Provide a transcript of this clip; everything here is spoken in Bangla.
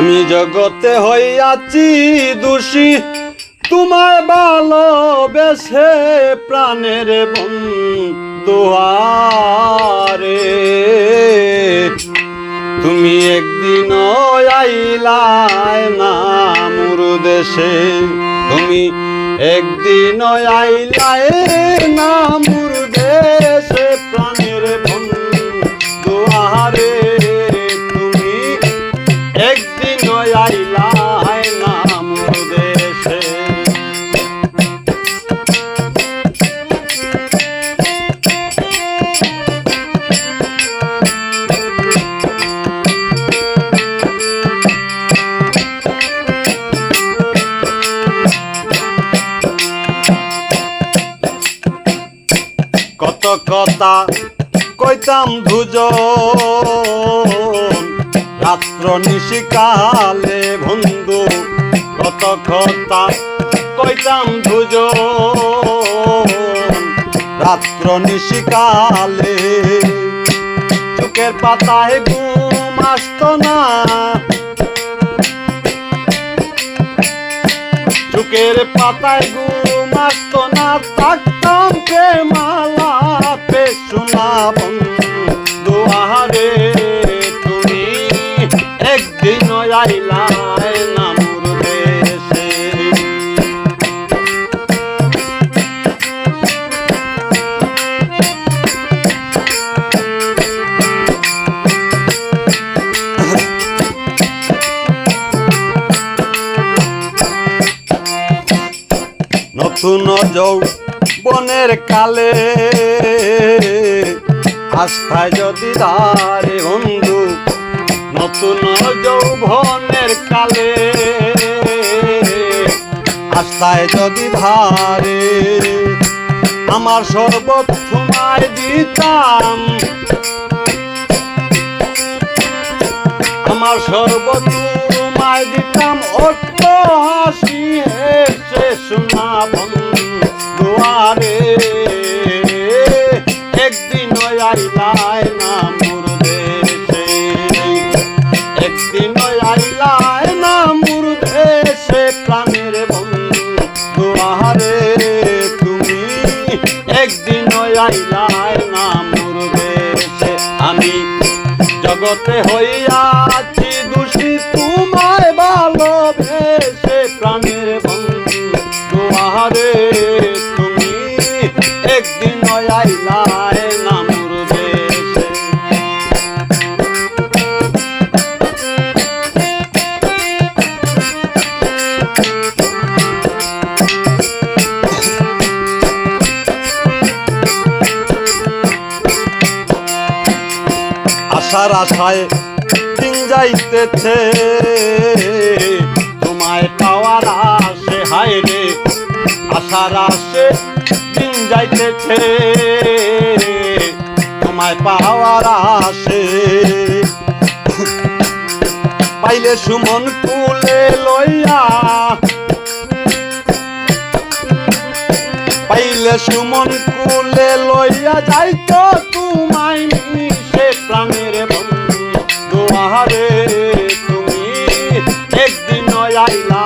আমি জগতে হইয়াছি দোষী। তোমায় ভালোবেসে প্রাণের বন্ধুয়ারে তুমি একদিন আইলায় না মোর দেশে তুমি একদিন আইলায় কত কথা কইতাম ধুজ। কইতাম ধুজ রাত্র নিশিকালে চোখের পাতায় ঘুম আসতো না। চুকের পাতায় ঘুম আসতো না। থাকতাম কে মালা পে শোনাব তুমি একদিন আইলায় নতুন বনের কালে। আস্থায় যদি ধারে বন্ধু, নতুন যৌবনের কালে। আস্থায় যদি ধারে আমার সর্বত তোমায় দিতাম, আমার সর্বত তোমায় দিতাম অট্ট একদিন আইলায় না মোর দেশে একদিন আইলায় না মোর দেশে প্রাণের বন্ধু দুয়ারে তুমি। একদিন আইলায় না মোর আমি জগতে হইয়াছি দোষী, তোমায় ভালোবেসে প্রাণের বন্ধু তোমারে তুমি। একদিন আশার আশায় দিন যাইতেছে তোমায় পাওয়ার আসে হায় রে। আশার আসে যাইতেছে। তোমায় পাওয়ার আসে পাইলে সুমন কুলে লইয়া। পাইলে সুমন কুলে লইয়া যাইতো তোমায় সে প্রাণের বন্ধু আহারে তুমি একদিন আইলা